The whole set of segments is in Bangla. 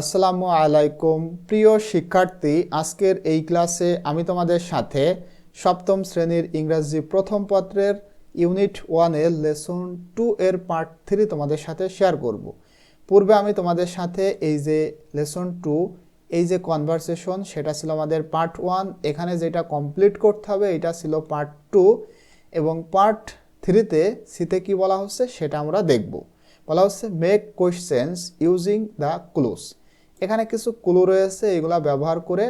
আসসালামু আলাইকুম। প্রিয় শিক্ষার্থী, আজকের এই ক্লাসে আমি তোমাদের সাথে সপ্তম শ্রেণির ইংরাজি প্রথম পত্রের ইউনিট ওয়ানের লেসন টু এর পার্ট থ্রি তোমাদের সাথে শেয়ার করব। পূর্বে আমি তোমাদের সাথে এই যে লেসন টু, এই যে কনভারসেশন, সেটা ছিল আমাদের পার্ট ওয়ান। এখানে যেটা কমপ্লিট করতে হবে, এটা ছিল পার্ট টু এবং পার্ট থ্রিতে সিতে কি বলা হচ্ছে, সেটা আমরা দেখব। বলা হচ্ছে make questions using the clues এখানে কিছু ক্লু রয়েছে, এগুলা ব্যবহার করে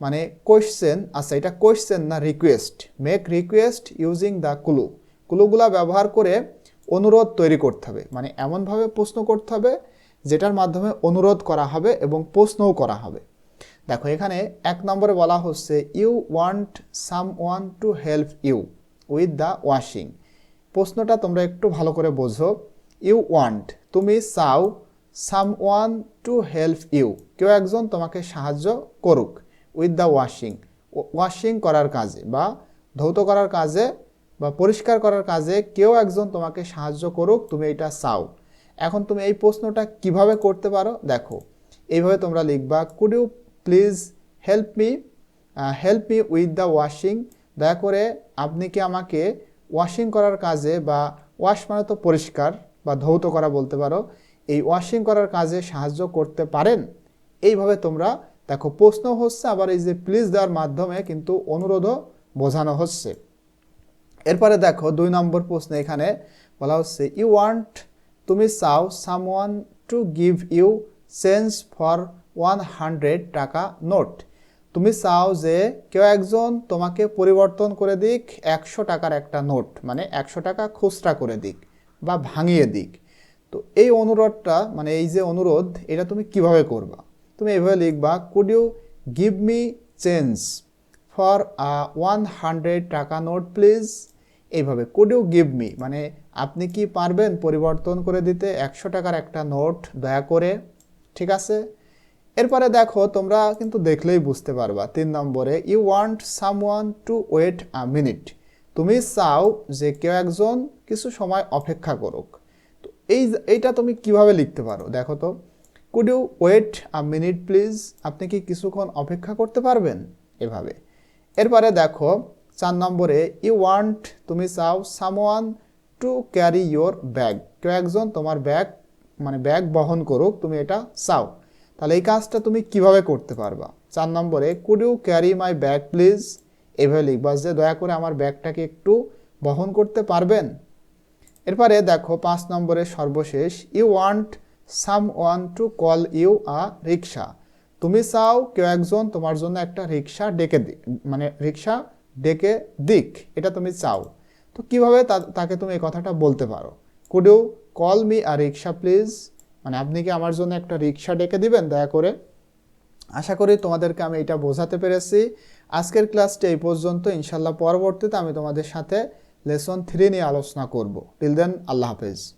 মানে কোয়েশ্চেন আচ্ছা এটা কোয়েশ্চেন না request make request using the clue ক্লুগুলা ব্যবহার করে অনুরোধ তৈরি করতে হবে। মানে এমনভাবে প্রশ্ন করতে হবে, যেটার মাধ্যমে অনুরোধ করা হবে এবং প্রশ্নও করা হবে। দেখো, এখানে এক নম্বরে বলা হচ্ছে you want someone to help you with the washing প্রশ্নটা তোমরা একটু ভালো করে বোঝো। ইউ ওয়ান্ট তুমি চাও someone to help you কেউ একজন তোমাকে সাহায্য করুক উইথ দ্য ওয়াশিং ওয়াশিং করার কাজে বা ধৌত করার কাজে বা পরিষ্কার করার কাজে কেউ একজন তোমাকে সাহায্য করুক, তুমি এটা চাও। এখন তুমি এই প্রশ্নটা কীভাবে করতে পারো? দেখো, এইভাবে তোমরা লিখবা could you please help me help me with the washing দয়া করে আপনি কি আমাকে ওয়াশিং করার কাজে বা ওয়াশ মানে তো পরিষ্কার বা ধৌত করা বলতে পারো। এই ওয়াশিং করার কাজে সাহায্য করতে পারেন। এইভাবে তোমরা দেখো প্রশ্ন হচ্ছে, আবার এই যে প্লিজ দেওয়ার মাধ্যমে কিন্তু অনুরোধও বোঝানো হচ্ছে। এরপরে দেখো দুই নম্বর প্রশ্ন এখানে বলা হচ্ছে ইউ ওয়ান্ট তুমি চাও someone to give you change for one hundred taka note তুমি চাও যে কেউ একজন তোমাকে পরিবর্তন করে দিক, একশো টাকার একটা নোট মানে একশো টাকা খুচরা করে দিক বা ভাঙিয়ে দিক। তো এই অনুরোধটা মানে এই যে অনুরোধ, এটা তুমি কীভাবে করবা? তুমি এইভাবে লিখবা could you give me change for one hundred taka note please এইভাবে কুড ইউ গিভ মি মানে আপনি কি পারবেন পরিবর্তন করে দিতে? একশো টাকার একটা নোট দয়া করে, ঠিক আছে? এরপরে দেখো, তোমরা কিন্তু দেখলেই বুঝতে পারবা, তিন নম্বরে you want someone to wait a minute তুমি চাও যে কেউ একজন কিছু সময় অপেক্ষা করুক। এই এইটা তুমি কীভাবে লিখতে পারো? দেখো তো could you wait a minute please আপনি কি কিছুক্ষণ অপেক্ষা করতে পারবেন এভাবে? এরপরে দেখো, চার নম্বরে ইউ ওয়ান্ট তুমি চাও someone to carry your bag কেউ একজন তোমার ব্যাগ মানে ব্যাগ বহন করুক, তুমি এটা চাও। তাহলে এই কাজটা তুমি কীভাবে করতে পারবা? চার নম্বরে could you carry my bag please এভাবে লিখবা, যে দয়া করে আমার ব্যাগটাকে একটু বহন করতে পারবেন? এরপরে দেখো পাঁচ নম্বরের সর্বশেষ you want someone to call you a rickshaw তুমি চাও কেউ একজন তোমার জন্য একটা রিক্সা ডেকে দিক মানে রিক্সা ডেকে দিক, এটা তুমি চাও। তো কীভাবে তাকে তুমি এই কথাটা বলতে পারো? Could you call me a rickshaw please মানে আপনি কি আমার জন্য একটা রিক্সা ডেকে দিবেন? দয়া করে। আশা করি তোমাদেরকে আমি এটা বোঝাতে পেরেছি। আজকের ক্লাসটি এই পর্যন্ত। ইনশাল্লাহ পরবর্তীতে আমি তোমাদের সাথে লেসন থ্রি নিয়ে আলোচনা করব। টিল দেন আল্লাহ হাফেজ।